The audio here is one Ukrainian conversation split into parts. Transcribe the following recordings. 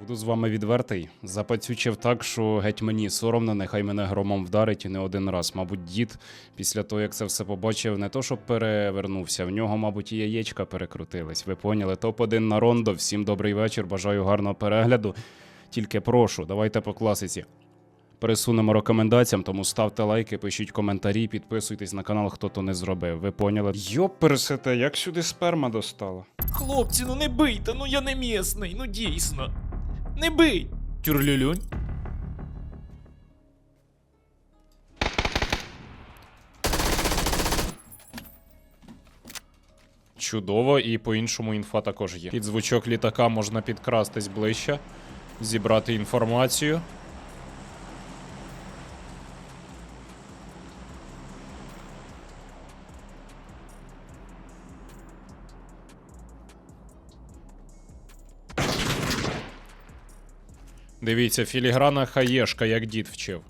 Буду з вами відвертий. Запацючив так, що геть мені соромно, нехай мене громом вдарить і не один раз. Мабуть, дід після того, як це все побачив, не то щоб перевернувся, в нього, мабуть, і яєчка перекрутились. Ви поняли? Топ-1 на рондо. Всім добрий вечір, бажаю гарного перегляду. Тільки прошу, давайте по класиці. Пересунемо рекомендаціям, тому ставте лайки, пишіть коментарі, підписуйтесь на канал, хто то не зробив. Ви поняли? Йоперсете, як сюди сперма достала? Хлопці, ну не бийте, ну я не місний, ну дійсно. Не бий! Тюрлюлюнь. Чудово, і по-іншому інфа також є. Під звучок літака можна підкрастись ближче, зібрати інформацію. Дивіться, філіграна хаєшка, як дід вчив.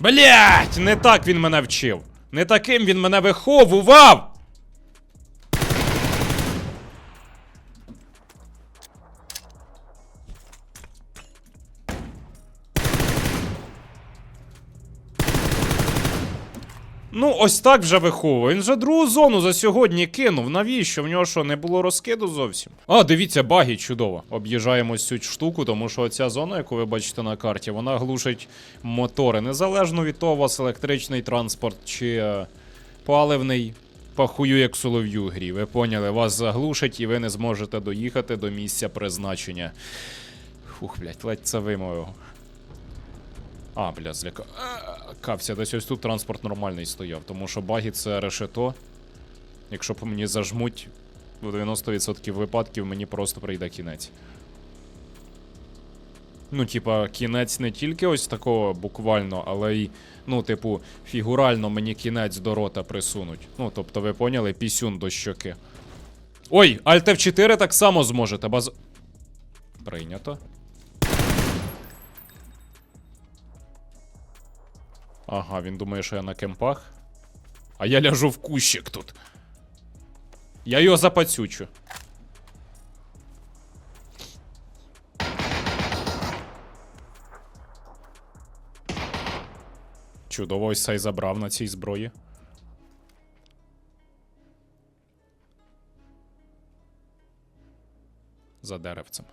Блять, не так він мене вчив. Не таким він мене виховував. Ось так вже виховує. Він вже другу зону за сьогодні кинув. Навіщо? В нього що, не було розкиду зовсім? А, дивіться, баги чудово. Об'їжджаємо цю штуку, тому що ця зона, яку ви бачите на карті, вона глушить мотори. Незалежно від того, у вас електричний транспорт чи е, паливний. Пахую як солов'ю грі. Ви поняли, вас заглушить і ви не зможете доїхати до місця призначення. Фух, блядь, ледь це вимовив. А, бля, зляка. Кався, десь ось тут транспорт нормальний стояв, тому що баги це решето. Якщо по мені зажмуть, в 90% випадків мені просто прийде кінець. Ну, типа, кінець не тільки ось такого буквально, але й, ну, типу, фігурально мені кінець до рота присунуть. Ну, тобто, ви поняли, пісюн до щоки. Ой, Alt F4 так само зможете, баз. Прийнято. Ага, він думає, що я на кемпах. А я ляжу в кущик тут. Я його запацючу. Чудово, ось цей забрав на цій зброї. За деревцем.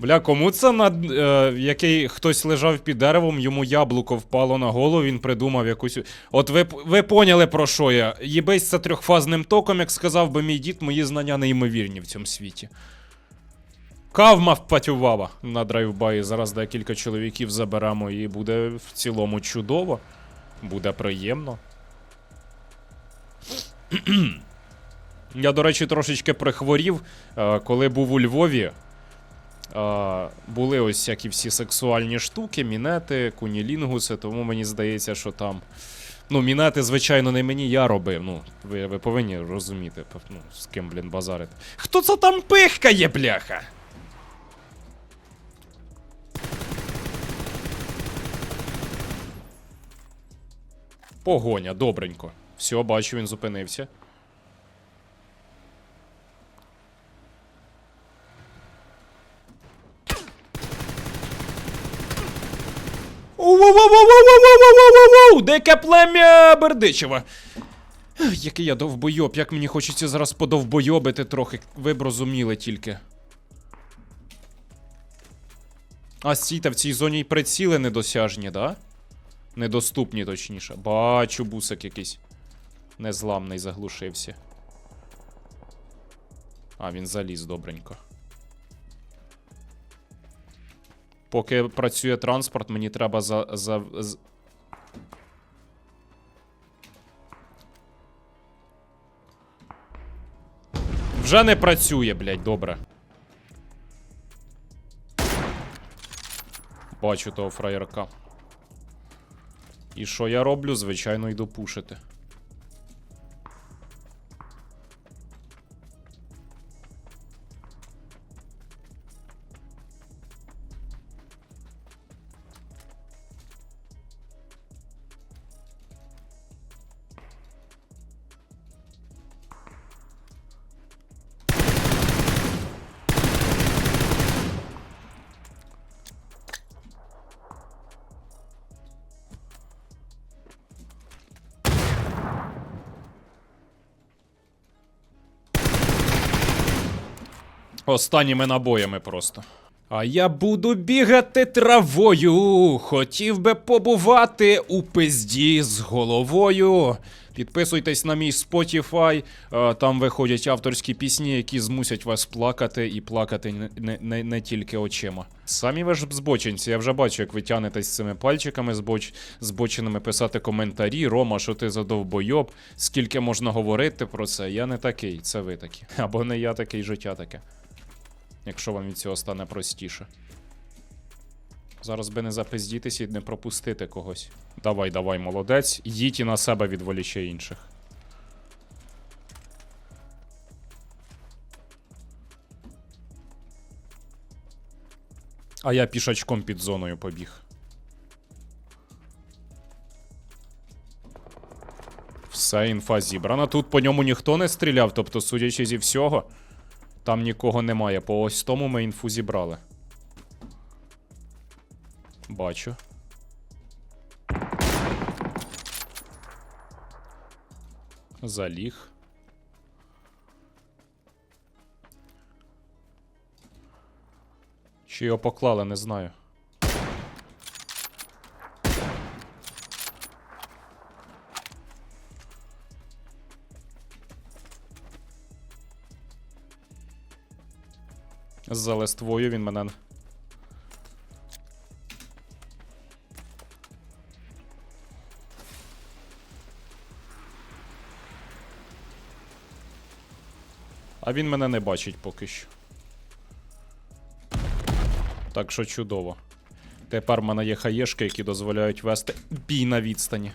Бля, кому це над е, який хтось лежав під деревом, йому яблуко впало на голову, він придумав якусь. От ви, ви поняли про що я? Їбись це трьохфазним током, як сказав би мій дід, мої знання неймовірні в цьому світі. Кавма впатювала на драйвбаї. Зараз декілька чоловіків заберемо і буде в цілому чудово. Буде приємно. Я, до речі, трошечки прихворів, е, коли був у Львові. Були ось всякі всі сексуальні штуки, мінети, кунілінгуси, тому мені здається, що там. Ну, мінети, звичайно, не мені, я робив. Ну, ви, ви повинні розуміти, ну, з ким, блін, базарити. Хто це там пихкає, бляха? Погоня, добренько. Все, бачу, він зупинився. Дике плем'я Бердичева. Який я довбойоб, як мені хочеться зараз подовбойобити трохи, ви б розуміли тільки. А сіта в цій зоні приціли недосяжні, да? Недоступні, точніше. Бачу, бусик якийсь. Незламний заглушився. А, він заліз добренько. Поки працює транспорт, мені треба за. за Вже не працює, блядь, добре. Бачу того фраєрка. І що я роблю? Звичайно, йду пушити. Останніми набоями просто. А я буду бігати травою. Хотів би побувати у пизді з головою. Підписуйтесь на мій Spotify. е, Там виходять авторські пісні, які змусять вас плакати і плакати не, не, не, тільки очима. Самі ви ж збочинці, я вже бачу, як ви тянетесь цими пальчиками збоч... збоченими писати коментарі. Рома, що ти за довбойоб, скільки можна говорити про це? Я не такий, це ви такі. Або не я такий, життя таке. Якщо вам від цього стане простіше. Зараз би не запиздітись і не пропустити когось. Давай, давай, молодець. Їдь і на себе відволіче інших. А я пішачком під зоною побіг. Все, інфа зібрана. Тут по ньому ніхто не стріляв, тобто, судячи зі всього, там нікого немає. По ось тому ми інфу зібрали. Бачу. Заліг. Чи його поклали, не знаю. За листвою він мене. А він мене не бачить поки що. Так що чудово. Тепер в мене є хаєшки, які дозволяють вести бій на відстані.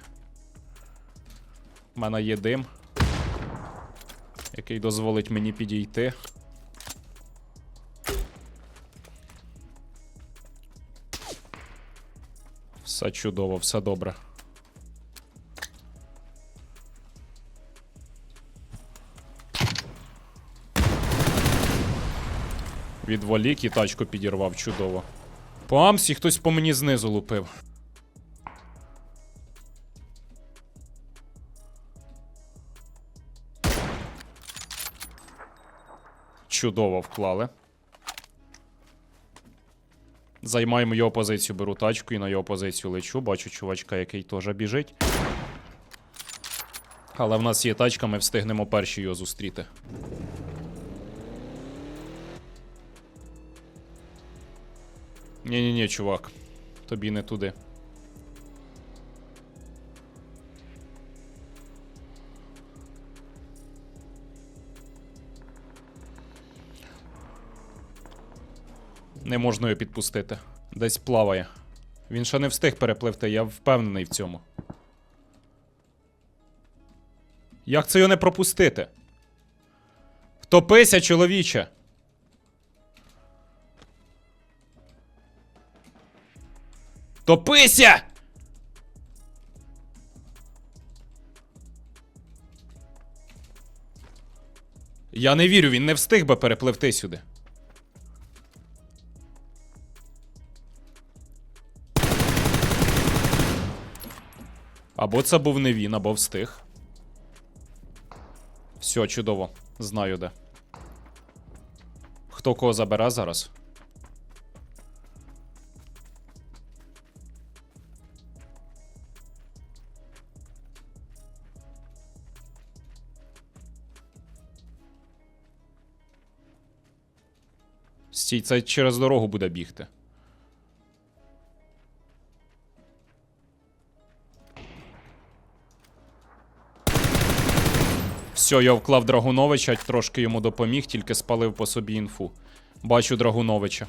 У мене є дим, який дозволить мені підійти. Все чудово, все добре. Відволік і тачку підірвав чудово. По Амсі хтось по мені знизу лупив. Чудово вклали. Займаємо його позицію, беру тачку і на його позицію лечу. Бачу чувачка, який теж біжить. Але в нас є тачка, ми встигнемо перші його зустріти. Ні-ні-ні, чувак. Тобі не туди. Не можна його підпустити. Десь плаває. Він ще не встиг перепливти, я впевнений в цьому. Як це його не пропустити? Втопися, чоловіче! Топися! Я не вірю, він не встиг би перепливти сюди. Або це був не він, або встиг. Все, чудово. Знаю де. Хто кого забере зараз? Стій, це через дорогу буде бігти. Все, я вклав Драгуновича, трошки йому допоміг, тільки спалив по собі інфу. Бачу Драгуновича.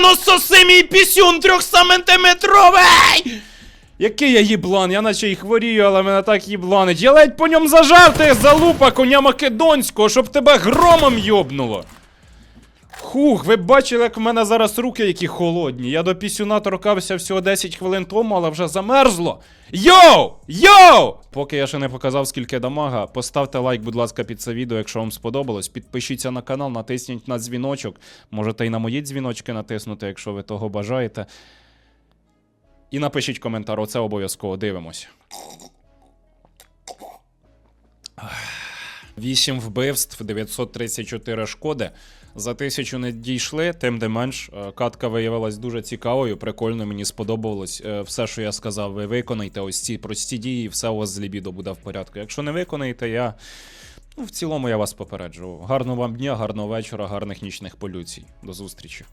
Сука, нанососи мій пісюн трьохсантиметровий! Який я їблан, я наче й хворію, але мене так їбланить. Я ледь по ньому зажав ти залупа коня македонського, щоб тебе громом йобнуло. Хух, ви бачили, як в мене зараз руки які холодні. Я до пісюна торкався всього 10 хвилин тому, але вже замерзло. Йоу! Йоу! Поки я ще не показав, скільки дамага, поставте лайк, будь ласка, під це відео, якщо вам сподобалось. Підпишіться на канал, натисніть на дзвіночок. Можете і на мої дзвіночки натиснути, якщо ви того бажаєте. І напишіть коментар, оце обов'язково дивимося. 8 вбивств, 934 шкоди. За тисячу не дійшли, тим не менш, е, катка виявилась дуже цікавою, прикольно, мені сподобалось. Е, Все, що я сказав, ви виконайте. Ось ці прості дії, все у вас з лібідо буде в порядку. Якщо не виконаєте, я. Ну, в цілому я вас попереджу. Гарного вам дня, гарного вечора, гарних нічних полюцій. До зустрічі.